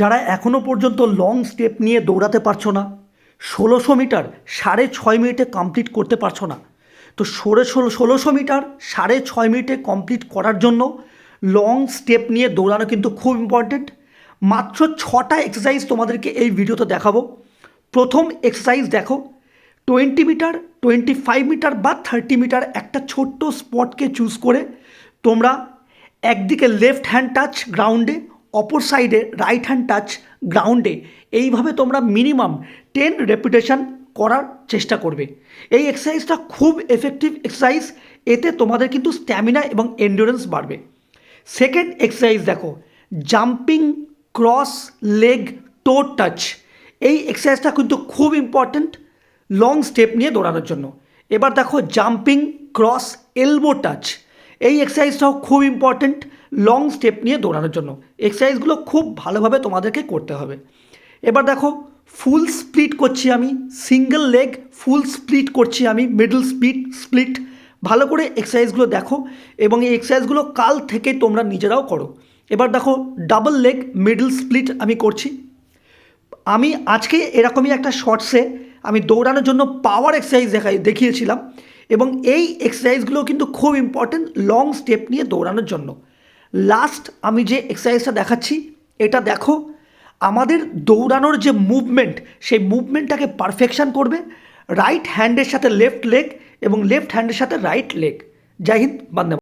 যারা এখনও পর্যন্ত লং স্টেপ নিয়ে দৌড়াতে পারছ না, ষোলোশো মিটার সাড়ে ছয় মিনিটে কমপ্লিট করতে পারছ না, তো ষোলো ষোলো, ষোলোশো মিটার সাড়ে ছয় মিনিটে কমপ্লিট করার জন্য লং স্টেপ নিয়ে দৌড়ানো কিন্তু খুব ইম্পর্টেন্ট মাত্র ছটা এক্সারসাইজ তোমাদেরকে এই ভিডিওতে দেখাবো। প্রথম এক্সারসাইজ দেখো twenty metre twenty five metre বা থার্টি মিটার একটা ছোট্ট স্পটকে চুজ করে তোমরা একদিকে লেফট হ্যান্ড টাচ গ্রাউন্ডে অপর সাইডে রাইট হ্যান্ড টাচ গ্রাউন্ডে এইভাবে তোমরা মিনিমাম টেন রেপুটেশন করার চেষ্টা করবে। এই এক্সারসাইজটা খুব এফেক্টিভ এক্সারসাইজ এতে তোমাদের কিন্তু স্ট্যামিনা এবং এন্ডুরেন্স বাড়বে। সেকেন্ড এক্সারসাইজ দেখো jumping cross leg toe touch এই এক্সারসাইজটা কিন্তু খুব ইম্পর্ট্যান্ট লং স্টেপ নিয়ে দৌড়ানোর জন্য। এবার দেখো জাম্পিং ক্রস এলবো টাচ এই এক্সারসাইজটাও খুব ইম্পর্ট্যান্ট লং স্টেপ নিয়ে দৌড়ানোর জন্য। এক্সারসাইজগুলো খুব ভালোভাবে তোমাদেরকে করতে হবে। এবার দেখো ফুল স্প্লিট করছি আমি সিঙ্গেল লেগ ফুল স্প্লিট করছি আমি মিডল স্পিড স্প্লিট ভালো করে এক্সারসাইজগুলো দেখো এবং এই এক্সারসাইজগুলো কাল থেকে তোমরা নিজেরাও করো। এবার দেখো ডাবল লেগ মিডল স্প্লিট আমি করছি। আমি আজকে এরকমই একটা শর্টসে আমি দৌড়ানোর জন্য পাওয়ার এক্সারসাইজ দেখাই দেখিয়েছিলাম এবং এই এক্সারসাইজগুলো কিন্তু খুব ইম্পর্টেন্ট লং স্টেপ নিয়ে দৌড়ানোর জন্য। লাস্ট আমি যে এক্সারসাইজটা দেখাচ্ছি, এটা দেখো, আমাদের দৌড়ানোর যে মুভমেন্ট সেই মুভমেন্টটাকে পারফেকশান করবে রাইট হ্যান্ডের সাথে লেফট লেগ এবং লেফট হ্যান্ডের সাথে রাইট লেগ জয় হিন্দ